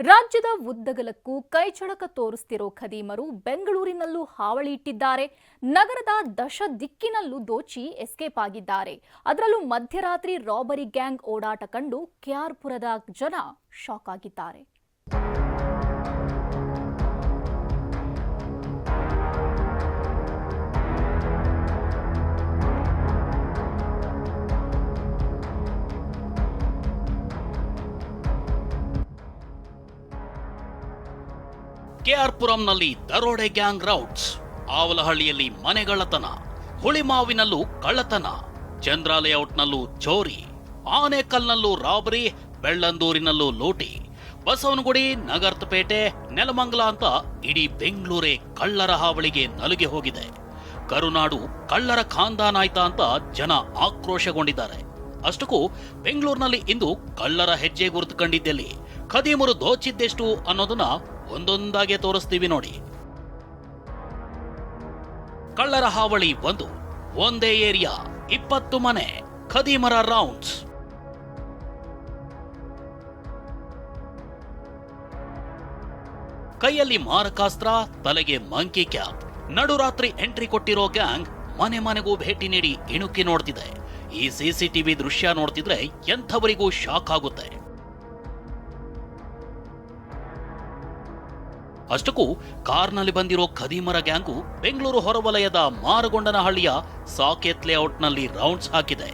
ರಾಜ್ಯದ ಉದ್ದಗಲಕ್ಕೂ ಕೈಚಳಕ ತೋರಿಸ್ತಿರೋ ಖದೀಮರು ಬೆಂಗಳೂರಿನಲ್ಲೂ ಹಾವಳಿ ಇಟ್ಟಿದ್ದಾರೆ. ನಗರದ ದಶ ದಿಕ್ಕಿನಲ್ಲೂ ದೋಚಿ ಎಸ್ಕೇಪ್ ಆಗಿದ್ದಾರೆ. ಅದರಲ್ಲೂ ಮಧ್ಯರಾತ್ರಿ ರಾಬರಿ ಗ್ಯಾಂಗ್ ಓಡಾಟ ಕಂಡು ಕೆಆರ್ಪುರದ ಜನ ಶಾಕ್ ಆಗಿದ್ದಾರೆ. ಕೆಆರ್ಪುರಂನಲ್ಲಿ ದರೋಡೆ ಗ್ಯಾಂಗ್ ರೌಟ್ಸ್, ಆವಲಹಳ್ಳಿಯಲ್ಲಿ ಮನೆಗಳತನ ಹುಳಿಮಾವಿನಲ್ಲೂ ಕಳ್ಳತನ ಚಂದ್ರ ಲೇಔಟ್ನಲ್ಲೂ ಚೋರಿ, ಆನೇಕಲ್ನಲ್ಲೂ ರಾಬರಿ, ಬೆಳ್ಳಂದೂರಿನಲ್ಲೂ ಲೂಟಿ, ಬಸವನಗುಡಿ, ನಗರ್ತಪೇಟೆ, ನೆಲಮಂಗಲ ಅಂತ ಇಡೀ ಬೆಂಗಳೂರೇ ಕಳ್ಳರ ಹಾವಳಿಗೆ ನಲುಗೆ ಹೋಗಿದೆ. ಕರುನಾಡು ಕಳ್ಳರ ಖಾಂದಾನಾಯ್ತಾ ಅಂತ ಜನ ಆಕ್ರೋಶಗೊಂಡಿದ್ದಾರೆ. ಅಷ್ಟಕ್ಕೂ ಬೆಂಗಳೂರಿನಲ್ಲಿ ಇಂದು ಕಳ್ಳರ ಹೆಜ್ಜೆ ಗುರುತು ಕಂಡಿದ್ದಲ್ಲಿ ಖದೀಮರು ದೋಚಿದ್ದೆಷ್ಟು ಅನ್ನೋದನ್ನ ಒಂದೊಂದಾಗೆ ತೋರಿಸ್ತೀವಿ ನೋಡಿ. ಕಳ್ಳರ ಹಾವಳಿ ಒಂದು, ಒಂದೇ ಏರಿಯಾ, ಇಪ್ಪತ್ತು ಮನೆ, ಖದೀಮರ ರೌಂಡ್ಸ್ ಕೈಯಲ್ಲಿ ಮಾರಕಾಸ್ತ್ರ, ತಲೆಗೆ ಮಂಕಿ ಕ್ಯಾಪ್ ನಡುರಾತ್ರಿ ಎಂಟ್ರಿ ಕೊಟ್ಟಿರೋ ಗ್ಯಾಂಗ್ ಮನೆ ಮನೆಗೂ ಭೇಟಿ ನೀಡಿ ಇಣುಕಿ ನೋಡ್ತಿದೆ. ಈ ಸಿಸಿಟಿವಿ ದೃಶ್ಯ ನೋಡ್ತಿದ್ರೆ ಎಂಥವರಿಗೂ ಶಾಕ್ ಆಗುತ್ತೆ. ಅಷ್ಟಕ್ಕೂ ಕಾರ್ನಲ್ಲಿ ಬಂದಿರೋ ಖದೀಮರ ಗ್ಯಾಂಗು ಬೆಂಗಳೂರು ಹೊರವಲಯದ ಮಾರಗೊಂಡನಹಳ್ಳಿಯ ಸಾಕೆತ್ ಲೇಔಟ್ನಲ್ಲಿ ರೌಂಡ್ಸ್ ಹಾಕಿದೆ.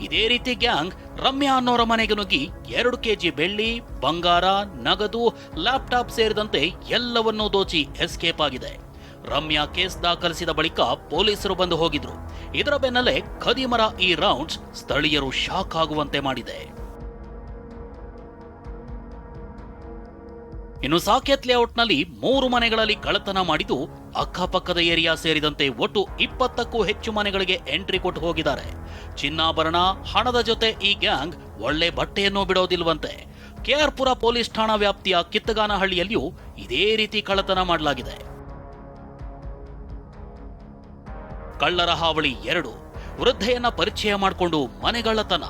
ಇದೇ ರೀತಿ ಗ್ಯಾಂಗ್ ರಮ್ಯಾ ಅನ್ನೋರ ಮನೆಗೆ ನುಗ್ಗಿ ಎರಡು ಕೆಜಿ ಬೆಳ್ಳಿ, ಬಂಗಾರ, ನಗದು, ಲ್ಯಾಪ್ಟಾಪ್ ಸೇರಿದಂತೆ ಎಲ್ಲವನ್ನೂ ದೋಚಿ ಎಸ್ಕೇಪ್ ಆಗಿದೆ. ರಮ್ಯಾ ಕೇಸ್ ದಾಖಲಿಸಿದ ಬಳಿಕ ಪೊಲೀಸರು ಬಂದು ಹೋಗಿದ್ರು. ಇದರ ಬೆನ್ನಲ್ಲೇ ಖದೀಮರ ಈ ರೌಂಡ್ಸ್ ಸ್ಥಳೀಯರು ಶಾಕ್ ಆಗುವಂತೆ ಮಾಡಿದೆ. ಇನ್ನು ಸಾಕೇತ್ ಲೇಔಟ್ನಲ್ಲಿ ಮೂರು ಮನೆಗಳಲ್ಲಿ ಕಳ್ಳತನ ಮಾಡಿದ್ದು ಅಕ್ಕಪಕ್ಕದ ಏರಿಯಾ ಸೇರಿದಂತೆ ಒಟ್ಟು ಇಪ್ಪತ್ತಕ್ಕೂ ಹೆಚ್ಚು ಮನೆಗಳಿಗೆ ಎಂಟ್ರಿ ಕೊಟ್ಟು ಹೋಗಿದ್ದಾರೆ. ಚಿನ್ನಾಭರಣ, ಹಣದ ಜೊತೆ ಈ ಗ್ಯಾಂಗ್ ಒಳ್ಳೆ ಬಟ್ಟೆಯನ್ನು ಬಿಡೋದಿಲ್ವಂತೆ. ಕೆಆರ್ಪುರ ಪೊಲೀಸ್ ಠಾಣಾ ವ್ಯಾಪ್ತಿಯ ಕಿತ್ತಗಾನಹಳ್ಳಿಯಲ್ಲಿಯೂ ಇದೇ ರೀತಿ ಕಳ್ಳತನ ಮಾಡಲಾಗಿದೆ. ಕಳ್ಳರ ಹಾವಳಿ ಎರಡು. ವೃದ್ಧೆಯನ್ನ ಪರಿಚಯ ಮಾಡಿಕೊಂಡು ಮನೆಗಳ್ಳತನ.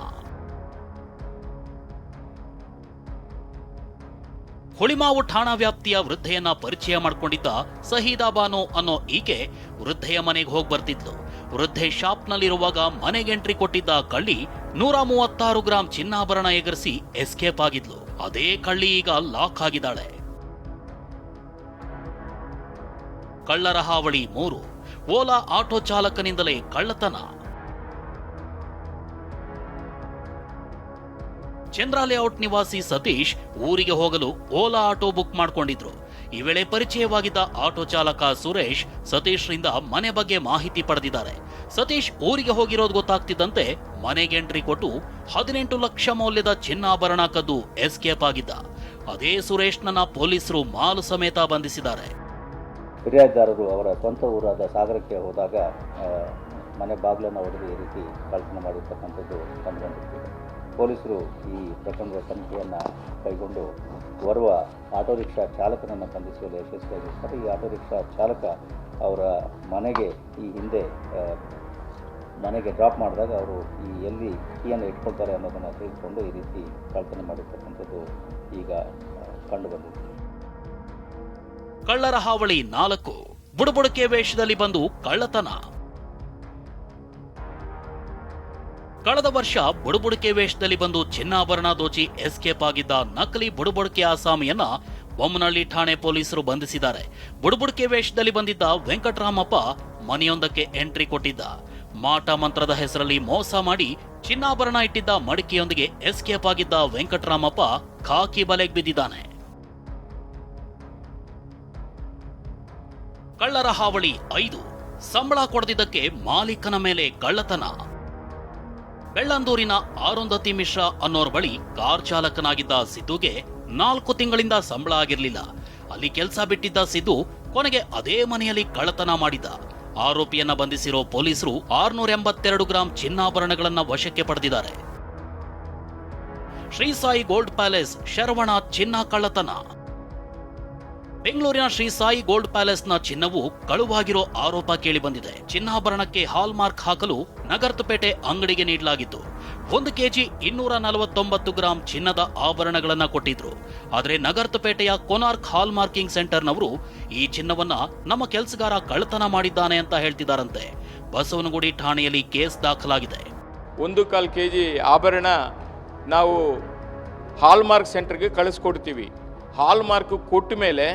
ಹುಳಿಮಾವು ಠಾಣಾ ವ್ಯಾಪ್ತಿಯ ವೃದ್ಧೆಯನ್ನ ಪರಿಚಯ ಮಾಡಿಕೊಂಡಿದ್ದ ಸಹೀದಾ ಬಾನು ಅನ್ನೋ ಈಕೆ ವೃದ್ಧೆಯ ಮನೆಗೆ ಹೋಗಿ ಬರ್ತಿದ್ಲು. ವೃದ್ಧೆ ಶಾಪ್ನಲ್ಲಿರುವಾಗ ಮನೆಗೆ ಎಂಟ್ರಿ ಕೊಟ್ಟಿದ್ದ ಕಳ್ಳಿ ನೂರ ಮೂವತ್ತಾರು ಗ್ರಾಂ ಚಿನ್ನಾಭರಣ ಎಗರಿಸಿ ಎಸ್ಕೇಪ್ ಆಗಿದ್ಲು. ಅದೇ ಕಳ್ಳಿ ಈಗ ಲಾಕ್ ಆಗಿದ್ದಾಳೆ. ಕಳ್ಳರ ಹಾವಳಿ ಮೂರು. ಓಲಾ ಆಟೋ ಚಾಲಕನಿಂದಲೇ ಕಳ್ಳತನ. ಚಂದ್ರ ಲೇಔಟ್ ನಿವಾಸಿ ಸತೀಶ್ ಊರಿಗೆ ಹೋಗಲು ಓಲಾ ಆಟೋ ಬುಕ್ ಮಾಡಿಕೊಂಡಿದ್ರು. ಈ ವೇಳೆ ಪರಿಚಯವಾಗಿದ್ದ ಆಟೋ ಚಾಲಕ ಸುರೇಶ್ ಸತೀಶ್ರಿಂದ ಮನೆ ಬಗ್ಗೆ ಮಾಹಿತಿ ಪಡೆದಿದ್ದಾರೆ. ಸತೀಶ್ ಊರಿಗೆ ಹೋಗಿರೋದು ಗೊತ್ತಾಗ್ತಿದ್ದಂತೆ ಮನೆಗೆ ಎಂಟ್ರಿ ಕೊಟ್ಟು ಹದಿನೆಂಟು ಲಕ್ಷ ಮೌಲ್ಯದ ಚಿನ್ನಾಭರಣ ಕದ್ದು ಎಸ್ಕೇಪ್ ಆಗಿದ್ದ. ಅದೇ ಸುರೇಶ್ನನ್ನ ಪೊಲೀಸರು ಮಾಲು ಸಮೇತ ಬಂಧಿಸಿದ್ದಾರೆ. ಫಿರ್ಯಾದಿದಾರರು ಅವರ ಸ್ವಂತ ಊರಾದ ಸಾಗರಕ್ಕೆ ಹೋದಾಗ ಮನೆ ಬಾಗಿಲನ್ನು ಹೊಡೆದು ಈ ರೀತಿ ಕಳ್ಳತನ ಮಾಡಿರ್ತಕ್ಕಂಥದ್ದು ಕಂಡುಬಂದಿರ್ತದೆ ಪೊಲೀಸರು ಈ ಪ್ರಕರಣದ ತನಿಖೆಯನ್ನು ಕೈಗೊಂಡು ಓರ್ವ ಆಟೋ ರಿಕ್ಷಾ ಚಾಲಕನನ್ನು ಬಂಧಿಸುವಲ್ಲಿ ಯಶಸ್ವಿಯಾಗಿರ್ತಾರೆ ಈ ಆಟೋ ರಿಕ್ಷಾ ಚಾಲಕ ಅವರ ಮನೆಗೆ ಈ ಹಿಂದೆ ಮನೆಗೆ ಡ್ರಾಪ್ ಮಾಡಿದಾಗ ಅವರು ಈ ಎಲ್ಲಿ ಕೀಯನ್ನು ಇಟ್ಕೊಳ್ತಾರೆ ಅನ್ನೋದನ್ನು ತಿಳಿದುಕೊಂಡು ಈ ರೀತಿ ಕಳ್ಳತನ ಮಾಡಿರ್ತಕ್ಕಂಥದ್ದು ಈಗ ಕಂಡುಬಂದಿದೆ ಕಳ್ಳರ ಹಾವಳಿ ನಾಲ್ಕು. ಬುಡಬುಡಕೆ ವೇಷದಲ್ಲಿ ಬಂದು ಕಳ್ಳತನ. ಕಳೆದ ವರ್ಷ ಬುಡಬುಡಕೆ ವೇಷದಲ್ಲಿ ಬಂದು ಚಿನ್ನಾಭರಣ ದೋಚಿ ಎಸ್ಕೇಪ್ ಆಗಿದ್ದ ನಕಲಿ ಬುಡಬುಡಕೆ ಆಸಾಮಿಯನ್ನ ಬೊಮ್ಮನಹಳ್ಳಿ ಠಾಣೆ ಪೊಲೀಸರು ಬಂಧಿಸಿದ್ದಾರೆ. ಬುಡಬುಡಕೆ ವೇಷದಲ್ಲಿ ಬಂದಿದ್ದ ವೆಂಕಟರಾಮಪ್ಪ ಮನೆಯೊಂದಕ್ಕೆ ಎಂಟ್ರಿ ಕೊಟ್ಟಿದ್ದ. ಮಾಟ ಮಂತ್ರದ ಹೆಸರಲ್ಲಿ ಮೋಸ ಮಾಡಿ ಚಿನ್ನಾಭರಣ ಇಟ್ಟಿದ್ದ ಮಡಿಕೆಯೊಂದಿಗೆ ಎಸ್ಕೇಪ್ ಆಗಿದ್ದ ವೆಂಕಟರಾಮಪ್ಪ ಖಾಕಿ ಬಲೆಗೆ ಬಿದ್ದಿದ್ದಾನೆ. ಕಳ್ಳರ ಹಾವಳಿ ಐದು. ಸಂಬಳ ಕೊಡದಿದ್ದಕ್ಕೆ ಮಾಲೀಕನ ಮೇಲೆ ಕಳ್ಳತನ. ಬೆಳ್ಳಂದೂರಿನ ಆರುಂಧತಿ ಮಿಶ್ರಾ ಅನ್ನೋರ್ ಬಳಿ ಕಾರ್ ಚಾಲಕನಾಗಿದ್ದ ಸಿದ್ದುಗೆ ನಾಲ್ಕು ತಿಂಗಳಿಂದ ಸಂಬಳ ಆಗಿರ್ಲಿಲ್ಲ. ಅಲ್ಲಿ ಕೆಲಸ ಬಿಟ್ಟಿದ್ದ ಸಿದ್ದು ಕೊನೆಗೆ ಅದೇ ಮನೆಯಲ್ಲಿ ಕಳ್ಳತನ ಮಾಡಿದ್ದ ಆರೋಪಿಯನ್ನ ಬಂಧಿಸಿರೋ ಪೊಲೀಸರು ಆರ್ನೂರ ಎಂಬತ್ತೆರಡು ಗ್ರಾಂ ಚಿನ್ನಾಭರಣಗಳನ್ನ ವಶಕ್ಕೆ ಪಡೆದಿದ್ದಾರೆ. ಶ್ರೀ ಸಾಯಿ ಗೋಲ್ಡ್ ಪ್ಯಾಲೇಸ್ ಶರವಣ ಚಿನ್ನ ಕಳ್ಳತನ. ಬೆಂಗಳೂರಿನ ಶ್ರೀ ಸಾಯಿ ಗೋಲ್ಡ್ ಪ್ಯಾಲೇಸ್ನ ಚಿನ್ನವು ಕಳುವಾಗಿರೋ ಆರೋಪ ಕೇಳಿಬಂದಿದೆ ಚಿನ್ನಾಭರಣಕ್ಕೆ ಹಾಲ್ ಮಾರ್ಕ್ ಹಾಕಲು ನಗರ್ತಪೇಟೆ ಅಂಗಡಿಗೆ ನೀಡಲಾಗಿತ್ತು. ಒಂದು ಕೆಜಿ ಇನ್ನೂರ ನಲವತ್ತೊಂಬತ್ತು ಗ್ರಾಂ ಚಿನ್ನದ ಆಭರಣಗಳನ್ನ ಕೊಟ್ಟಿದ್ರು. ಆದರೆ ನಗರ್ತಪೇಟೆಯ ಕೊನಾರ್ಕ್ ಹಾಲ್ ಮಾರ್ಕಿಂಗ್ ಸೆಂಟರ್ನವರು ಈ ಚಿನ್ನವನ್ನ ನಮ್ಮ ಕೆಲಸಗಾರ ಕಳ್ಳತನ ಮಾಡಿದ್ದಾನೆ ಅಂತ ಹೇಳ್ತಿದ್ದಾರಂತೆ ಬಸವನಗುಡಿ ಠಾಣೆಯಲ್ಲಿ ಕೇಸ್ ದಾಖಲಾಗಿದೆ. ಒಂದು ಕಾಲು ಕೆಜಿ ಆಭರಣ ನಾವು ಹಾಲ್ಮಾರ್ಕ್ ಸೆಂಟರ್ಗೆ ಕಳಿಸ್ಕೊಡ್ತೀವಿ. ಹಾಲ್ಮಾರ್ಕ್ ಕೊಟ್ಟ ಮೇಲೆ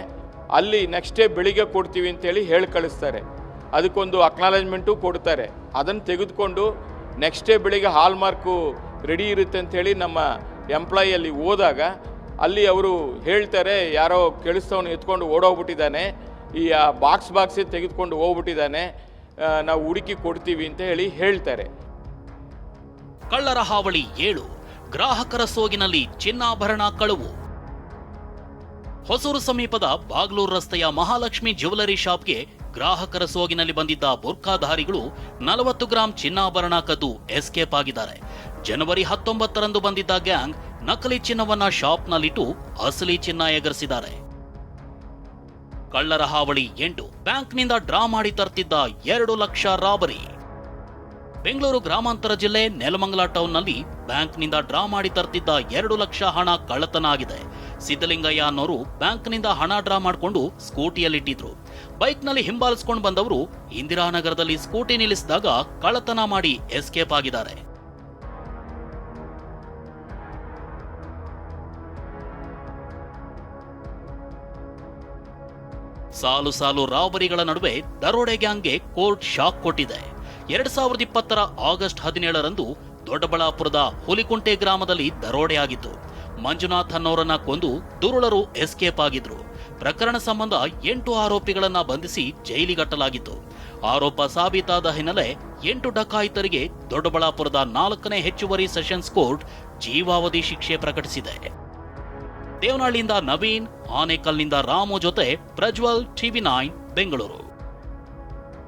ಅಲ್ಲಿ ನೆಕ್ಸ್ಟ್ ಡೇ ಬೆಳಿಗ್ಗೆ ಕೊಡ್ತೀವಿ ಅಂತೇಳಿ ಹೇಳಿ ಕಳಿಸ್ತಾರೆ. ಅದಕ್ಕೊಂದು ಅಕ್ನಾಲೇಜ್ಮೆಂಟು ಕೊಡ್ತಾರೆ. ಅದನ್ನು ತೆಗೆದುಕೊಂಡು ನೆಕ್ಸ್ಟ್ ಡೇ ಬೆಳಿಗ್ಗೆ ಹಾಲ್ಮಾರ್ಕು ರೆಡಿ ಇರುತ್ತೆ ಅಂಥೇಳಿ ನಮ್ಮ ಎಂಪ್ಲಾಯಿಯಲ್ಲಿ ಹೋದಾಗ ಅಲ್ಲಿ ಅವರು ಹೇಳ್ತಾರೆ, ಯಾರೋ ಕೆಳಿಸ್ತವನು ಎತ್ಕೊಂಡು ಓಡೋಗ್ಬಿಟ್ಟಿದ್ದಾನೆ. ಈ ಬಾಕ್ಸ್ ಬಾಕ್ಸೇ ತೆಗೆದುಕೊಂಡು ಹೋಗ್ಬಿಟ್ಟಿದ್ದಾನೆ. ನಾವು ಹುಡುಕಿ ಕೊಡ್ತೀವಿ ಅಂತ ಹೇಳಿ ಹೇಳ್ತಾರೆ. ಕಳ್ಳರ ಹಾವಳಿ ಏಳು. ಗ್ರಾಹಕರ ಸೋಗಿನಲ್ಲಿ ಚಿನ್ನಾಭರಣ ಕಳುವು. ಹೊಸೂರು ಸಮೀಪದ ಬಾಗ್ಲೂರು ರಸ್ತೆಯ ಮಹಾಲಕ್ಷ್ಮಿ ಜ್ಯುವೆಲರಿ ಶಾಪ್ಗೆ ಗ್ರಾಹಕರ ಸೋಗಿನಲ್ಲಿ ಬಂದಿದ್ದ ಬುರ್ಖಾಧಾರಿಗಳು ನಲವತ್ತು ಗ್ರಾಂ ಚಿನ್ನಾಭರಣ ಕದ್ದು ಎಸ್ಕೇಪ್ ಆಗಿದ್ದಾರೆ. ಜನವರಿ ಹತ್ತೊಂಬತ್ತರಂದು ಬಂದಿದ್ದ ಗ್ಯಾಂಗ್ ನಕಲಿ ಚಿನ್ನವನ್ನ ಶಾಪ್ನಲ್ಲಿಟ್ಟು ಅಸಲಿ ಚಿನ್ನ ಎಗರಿಸಿದ್ದಾರೆ. ಕಳ್ಳರ ಹಾವಳಿ ಎಂಟು. ಬ್ಯಾಂಕ್ನಿಂದ ಡ್ರಾ ಮಾಡಿ ತರ್ತಿದ್ದ ಎರಡು ಲಕ್ಷ ರಾಬರಿ. ಬೆಂಗಳೂರು ಗ್ರಾಮಾಂತರ ಜಿಲ್ಲೆ ನೆಲಮಂಗಲ ಟೌನ್ನಲ್ಲಿ ಬ್ಯಾಂಕ್ನಿಂದ ಡ್ರಾ ಮಾಡಿ ತರ್ತಿದ್ದ ಎರಡು ಲಕ್ಷ ಹಣ ಕಳ್ಳತನ ಆಗಿದೆ. ಸಿದ್ದಲಿಂಗಯ್ಯ ಅನ್ನೋರು ಬ್ಯಾಂಕ್ನಿಂದ ಹಣ ಡ್ರಾ ಮಾಡಿಕೊಂಡು ಸ್ಕೂಟಿಯಲ್ಲಿಟ್ಟಿದ್ರು. ಬೈಕ್ನಲ್ಲಿ ಹಿಂಬಾಲಿಸ್ಕೊಂಡು ಬಂದವರು ಇಂದಿರಾನಗರದಲ್ಲಿ ಸ್ಕೂಟಿ ನಿಲ್ಲಿಸಿದಾಗ ಕಳ್ಳತನ ಮಾಡಿ ಎಸ್ಕೇಪ್ ಆಗಿದ್ದಾರೆ. ಸಾಲು ಸಾಲು ರಾಬರಿಗಳ ನಡುವೆ ದರೋಡೆ ಗ್ಯಾಂಗ್ಗೆ ಕೋರ್ಟ್ ಶಾಕ್ ಕೊಟ್ಟಿದೆ. ಎರಡ್ ಸಾವಿರದ ಇಪ್ಪತ್ತರ ಆಗಸ್ಟ್ ಹದಿನೇಳರಂದು ದೊಡ್ಡಬಳ್ಳಾಪುರದ ಹುಲಿಕುಂಟೆ ಗ್ರಾಮದಲ್ಲಿ ದರೋಡೆ ಆಗಿತ್ತು. ಮಂಜುನಾಥ್ ಕೊಂದು ದುರುಳರು ಎಸ್ಕೇಪ್ ಆಗಿದ್ರು. ಪ್ರಕರಣ ಸಂಬಂಧ ಎಂಟು ಆರೋಪಿಗಳನ್ನ ಬಂಧಿಸಿ ಜೈಲಿಗಟ್ಟಲಾಗಿತ್ತು. ಆರೋಪ ಸಾಬೀತಾದ ಹಿನ್ನೆಲೆ ಎಂಟು ಡಕಾಯಿತರಿಗೆ ದೊಡ್ಡಬಳ್ಳಾಪುರದ ನಾಲ್ಕನೇ ಹೆಚ್ಚುವರಿ ಸೆಷನ್ಸ್ ಕೋರ್ಟ್ ಜೀವಾವಧಿ ಶಿಕ್ಷೆ ಪ್ರಕಟಿಸಿದೆ. ದೇವನಹಳ್ಳಿಯಿಂದ ನವೀನ್, ಆನೇಕಲ್ನಿಂದ ರಾಮು ಜೊತೆ ಪ್ರಜ್ವಲ್, ಟಿವಿ ನೈನ್, ಬೆಂಗಳೂರು.